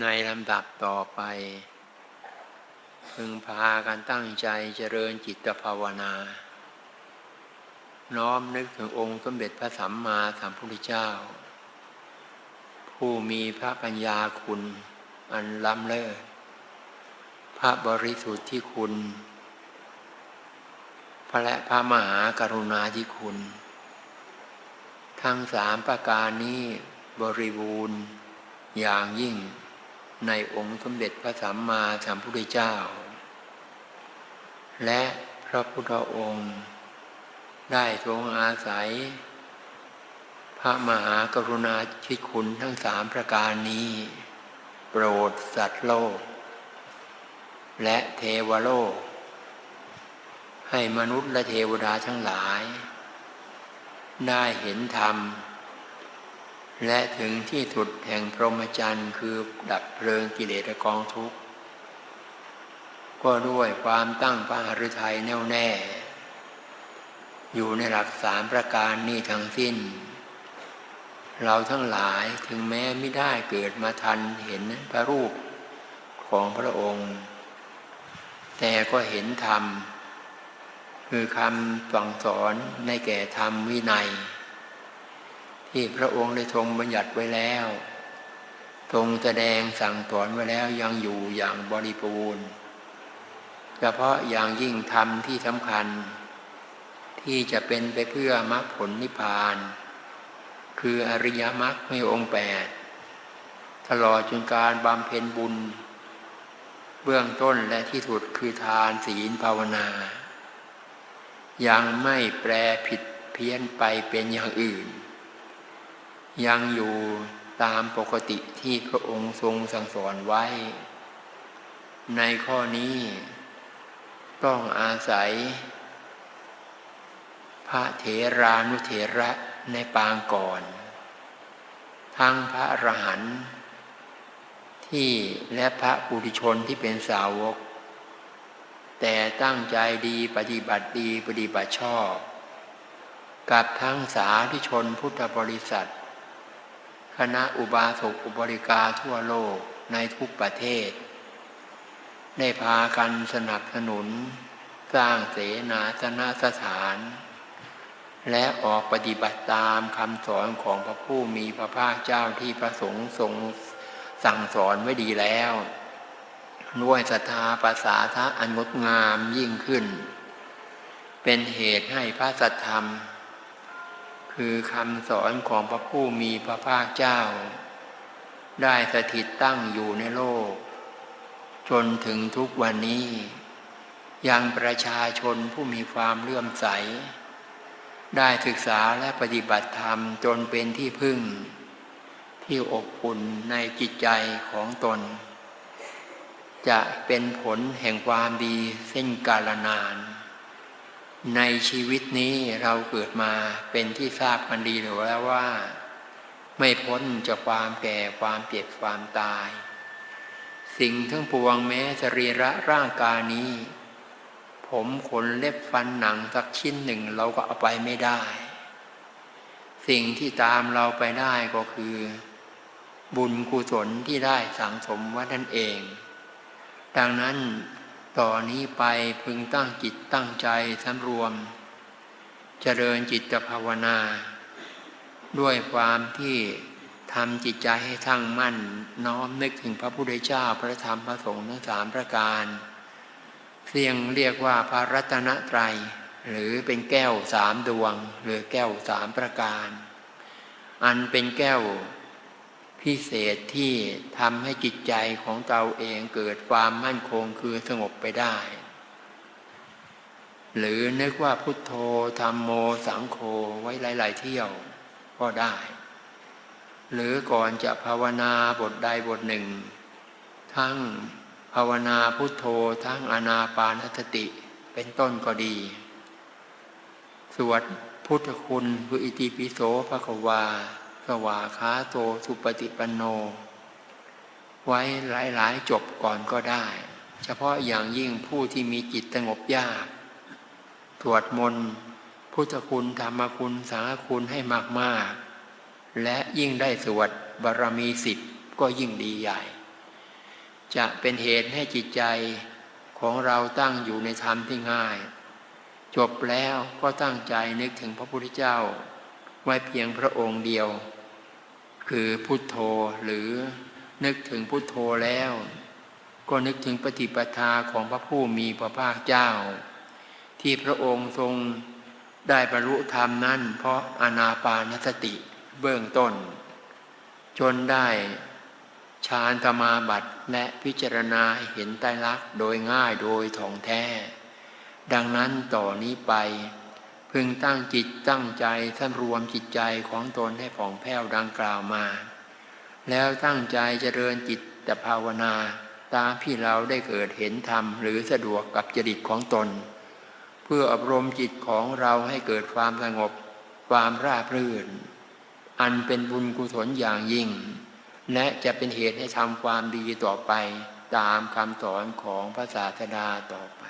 ในลำดับต่อไป พึงพากันตั้งใจเจริญจิตภาวนา น้อมนึกถึงองค์สมเด็จพระสัมมาสัมพุทธเจ้า ผู้มีพระปัญญาคุณอันล้ำเลิศ พระบริสุทธิ์ที่คุณ พระและพระมหากรุณาธิคุณ ทั้งสามประการนี้บริบูรณ์อย่างยิ่ง ในองค์สมเด็จพระสัมมาสัมพุทธเจ้า และพระพุทธองค์ ได้ทรงอาศัย พระมหากรุณาธิคุณทั้งสามประการนี้ โปรดสัตว์โลก และเทวโลก ให้มนุษย์และเทวดาทั้งหลาย ได้เห็นธรรม และถึงที่สุดแห่งพรหมจรรย์คือดับเพลิงกิเลสกองทุกข์ก็ด้วยความตั้งพระหฤทัยแน่วแน่ อยู่ในหลักสามประการนี้ทั้งสิ้น เราทั้งหลายถึงแม้ไม่ได้เกิดมาทันเห็นพระรูปของพระองค์ แต่ก็เห็นธรรม คือคำสั่งสอนในแก่ธรรมวินัย ที่พระองค์ได้ทรงบัญญัติไว้แล้ว ทรงแสดงสั่งสอนไว้แล้วยังอยู่อย่างบริบูรณ์เฉพาะอย่างยิ่งธรรมที่สำคัญ ที่จะเป็นไปเพื่อมรรคผลนิพพาน คืออริยมรรคในองค์แปดตลอดจนการบำเพ็ญบุญ เบื้องต้นและที่สุดคือทานศีลภาวนา ยังไม่แปรผิดเพี้ยนไปเป็นอย่างอื่น ยังอยู่ตามปกติที่พระองค์ทรงสั่งสอนไว้ ในข้อนี้ ต้องอาศัย พระเถรานุเถระในปางก่อน ทั้งพระอรหันต์ที่และพระปุถุชนที่เป็นสาวก แต่ตั้งใจดีปฏิบัติดีปฏิบัติชอบ กับทั้งสาธุชนพุทธบริษัท คณะอุบาสกอุบริกาทั่วโลกในทุกประเทศ ได้พากันสนับสนุน สร้างเสนาสนะสถาน และออกปฏิบัติตามคำสอนของพระผู้มีพระภาคเจ้าที่พระสงฆ์ทรงสั่งสอนไว้ดีแล้วด้วยศรัทธาภาษาทะอันงดงามยิ่งขึ้น เป็นเหตุให้พระสัทธรรม คือคำสอนของพระผู้มีพระภาคเจ้า ได้สถิตตั้งอยู่ในโลก จนถึงทุกวันนี้ ยังประชาชนผู้มีความเลื่อมใส ได้ศึกษาและปฏิบัติธรรมจนเป็นที่พึ่ง ที่อบอุ่นในจิตใจของตน จะเป็นผลแห่งความดีเส้นกาลนาน ในชีวิตนี้เราเกิดมาเป็นที่ทราบกันดีหรือแล้วว่า ไม่พ้นจากความแก่ความเจ็บความตาย สิ่งทั้งปวงแม้สรีระร่างกายนี้ ผมขนเล็บฟันหนังสักชิ้นหนึ่งเราก็เอาไปไม่ได้ สิ่งที่ตามเราไปได้ก็คือ บุญกุศลที่ได้สังสมไว้นั่นเอง ดังนั้น ต่อนนี้ไปพึงตั้งจิตตั้งใจสำรวม เจริญจิตภาวนา ด้วยความที่ทำจิตใจให้ทั้งมั่น น้อมนึกถึงพระพุทธเจ้าพระธรรมพระสงฆ์ทั้งสามประการเสียงเรียกว่าพระรัตนตรัย หรือเป็นแก้วสามดวง หรือแก้วสามประการ อันเป็นแก้ว พิเศษที่ทำให้จิตใจของเราเองเกิดความมั่นคงคือสงบไปได้ หรือนึกว่าพุทโธธรรมโมสังโฆไว้หลาย ๆ เที่ยวก็ได้ หรือก่อนจะภาวนาบทใดบทหนึ่ง ทั้งภาวนาพุทโธทั้งอนาปานสติเป็นต้นก็ดี สวดพุทธคุณคืออิติปิโสภควา สวาคาโตสุปฏิปันโน ไว้หลายๆจบก่อนก็ได้ เฉพาะอย่างยิ่งผู้ที่มีจิตสงบยากตรวจมนพุทธคุณธรรมคุณสังฆคุณให้มากๆ และยิ่งได้สวดบารมีสิบก็ยิ่งดีใหญ่ จะเป็นเหตุให้จิตใจของเราตั้งอยู่ในธรรมที่ง่าย จบแล้วก็ตั้งใจนึกถึงพระพุทธเจ้า ไว้เพียงพระองค์เดียว คือพุทโธหรือนึกถึงพุทโธแล้ว ก็นึกถึงปฏิปทาของพระผู้มีพระภาคเจ้า ที่พระองค์ทรงได้บรรลุธรรมนั้น เพราะอนาปานสติเบื้องต้น จนได้ฌานธรรมาบัตและพิจารณาเห็นไตรลักษณ์โดยง่ายโดยถ่องแท้ ดังนั้นต่อนนี้ไป พึงตั้งจิตตั้งใจท่านรวมจิตใจของตนให้ผ่องแผ้วดังกล่าวมา แล้วตั้งใจเจริญจิตแต่ภาวนา ตามที่เราได้เกิดเห็นธรรมหรือสะดวกกับจริตของตน เพื่ออบรมจิตของเราให้เกิดความสงบ ความราบรื่น อันเป็นบุญกุศลอย่างยิ่ง และจะเป็นเหตุให้ทำความดีต่อไป ตามคำสอนของพระศาสดาต่อไป